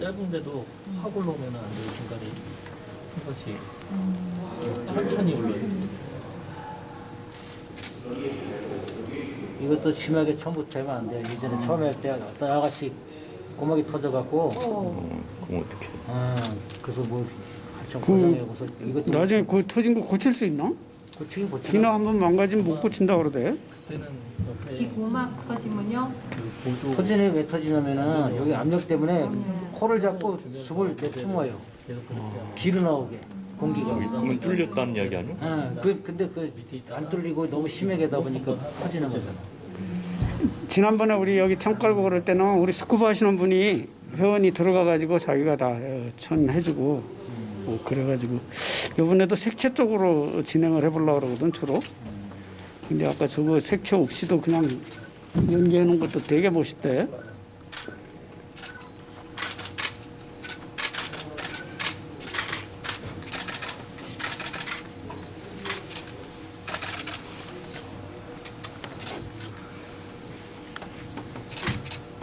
짧은데도 확 올라오면 안 돼요 중간에 한 번씩 천천히 올라요. 이것도 심하게 처음부터 하면 안 돼요. 예전에 처음에 할 때 어떤 아가씨 고막이 터져갖고 어, 그럼 어떡해. 아, 그래서 뭐 한참 고생해서 이것도 나중에 그 터진 거 고칠 수 있나? 고치긴 고치나 기나 한번 망가지면 못 고친다 그러대. 옆에 고막 터지면요? 터지네 왜 터지냐면은 여기 압력 때문에 코를 잡고 숨을 내뿜어요. 그렇게 기로 나오게 공기가. 그러면 뚫렸다는 이야기 아니야? 아, 그 근데 그 안 뚫리고 너무 심하게 하다 보니까 터지는 거잖아. 지난번에 우리 여기 창 깔고 그럴 때는 우리 스쿠버 하시는 분이 회원이 들어가가지고 자기가 다 어, 천 해주고 어, 그래가지고 이번에도 색채 쪽으로 진행을 해보려고 그러거든 주로. 근데 아까 저거 색채 없이도 그냥 연기해 놓은 것도 되게 멋있대.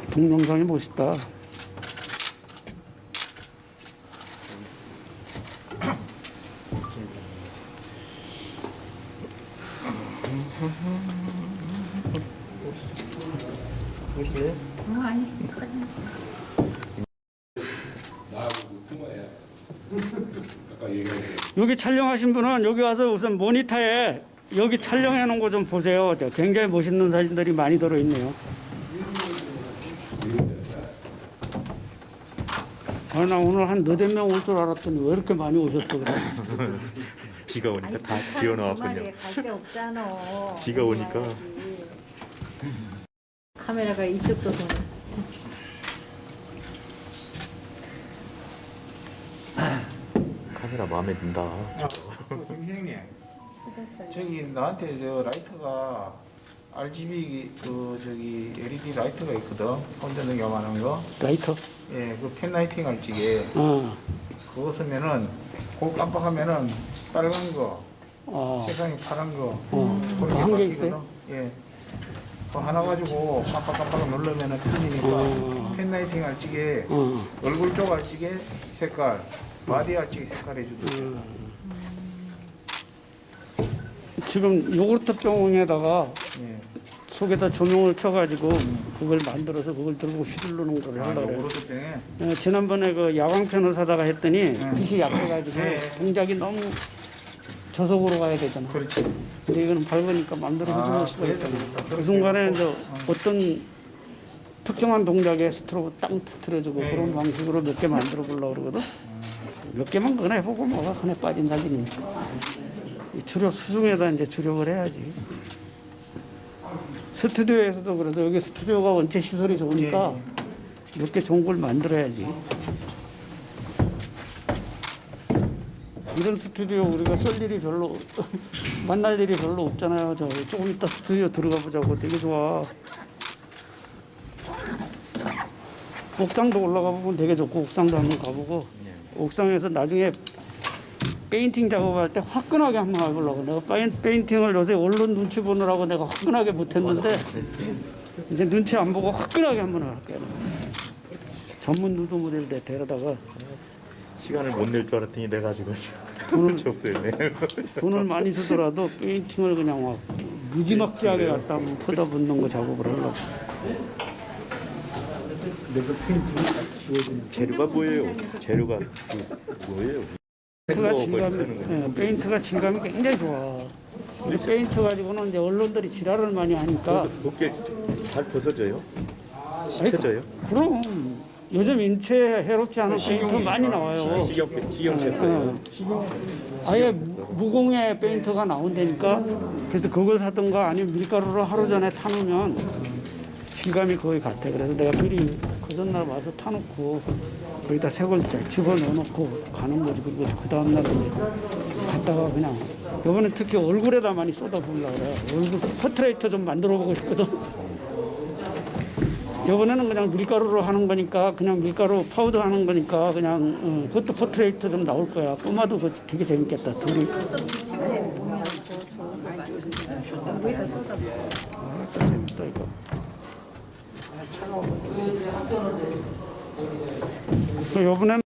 동영상이 멋있다. 응, 아니. 여기 촬영하신 분은 여기 와서 우선 모니터에 여기 촬영해 놓은 거 좀 보세요. 저 굉장히 멋있는 사진들이 많이 들어 있네요. 아, 나 오늘 한 너댓 명 올 줄 알았더니 왜 이렇게 많이 오셨어, 그래? 비가 오니까 아니, 다 비어 나왔군요. 갈데 없잖아. 비가 오니까. 카메라가 이쪽도 도네. 카메라 마음에 든다. 그 김생님 저기 나한테 저 라이트가 RGB 그 저기 LED 라이트가 있거든 혼자는 요만한 거. 라이터. 예, 그 펜라이팅 할 적에 어, 그거 쓰면은 그거 깜빡하면은 빨간 거, 어, 세상에 파란 거. 어. 그렇게 한개 바뀌거든. 있어요? 예. 그 하나 가지고 깜빡깜빡 누르면은 틀리니까 어. 펜라이팅 할 적에 어. 얼굴 쪽 할 적에 색깔, 바디 할 적에 색깔 해주더라고. 음. 지금 요구르트 병에다가 예. 속에다 조명을 켜가지고 그걸 만들어서 그걸 들고 휘두르는 걸 아, 하려고 그래요. 병에 어, 지난번에 그 야광펜을 사다가 했더니 빛이 약해가지고 네. 동작이 너무 저속으로 가야 되잖아. 그렇지. 근데 이거는 밝으니까 마음대로 아, 휘두를 수가 그래야 있잖아. 되겠다. 그 순간에 이제 어떤 특정한 동작에 스트로브 땅 터트려주고 네. 그런 방식으로 몇 개 만들어 보려고 그러거든. 몇 개만 그네 해보고 뭐가 그네 빠진 날이니까. 이 주력 수중에다 이제 주력을 해야지. 스튜디오에서도 그래도 여기 스튜디오가 원체 시설이 좋으니까 몇개 좋은 걸 만들어야지. 이런 스튜디오 우리가 쓸 일이 별로 만날 일이 별로 없잖아요. 저 조금 이따 스튜디오 들어가 보자고 되게 좋아. 옥상도 올라가 보면 되게 좋고 옥상도 한번 가보고 옥상에서 나중에 페인팅 작업할 때 화끈하게 한번 해보려고 내가 페인, 페인팅을 요새 언론 눈치 보느라고 내가 화끈하게 못했는데 이제 눈치 안 보고 화끈하게 한번 할게요. 전문 누드 모델 데 데려다가 시간을 못 낼 줄 알았더니 내가 지금 돈을 없어요. 돈을 많이 쓰더라도 페인팅을 그냥 막 무지막지하게 갖다 한번 퍼다 붓는 거 작업을 하려고. 재료가 뭐예요? 재료가 그 뭐예요? 페인트가 거. 예, 페인트가 질감이 굉장히 좋아. 근데 페인트 가지고는 이제 언론들이 지랄을 많이 하니까 곱게 잘 벗어져요? 씻혀져요? 그럼 요즘 인체 해롭지 않은 페인트 많이 나와요. 식용 식용 어, 됐어요. 아예 무공해 페인트가 나온다니까 그래서 그걸 사든가 아니면 밀가루를 하루 전에 타놓으면 질감이 거의 같아 그래서 내가 미리 그 전날 와서 타놓고 거기다 새걸 집어넣어놓고 가는 거지 그리고 그 다음날은 갔다가 그냥 이번에 특히 얼굴에다 많이 쏟아보려고 그래 얼굴 포트레이터 좀 만들어 보고 싶거든 이번에는 그냥 밀가루로 하는 거니까 그냥 밀가루 파우더 하는 거니까 그냥 어, 그것도 포트레이터 좀 나올 거야. 꼬마도 그거 되게 재밌겠다. 둘이. 아, 또 재밌다 이거. 그 요번엔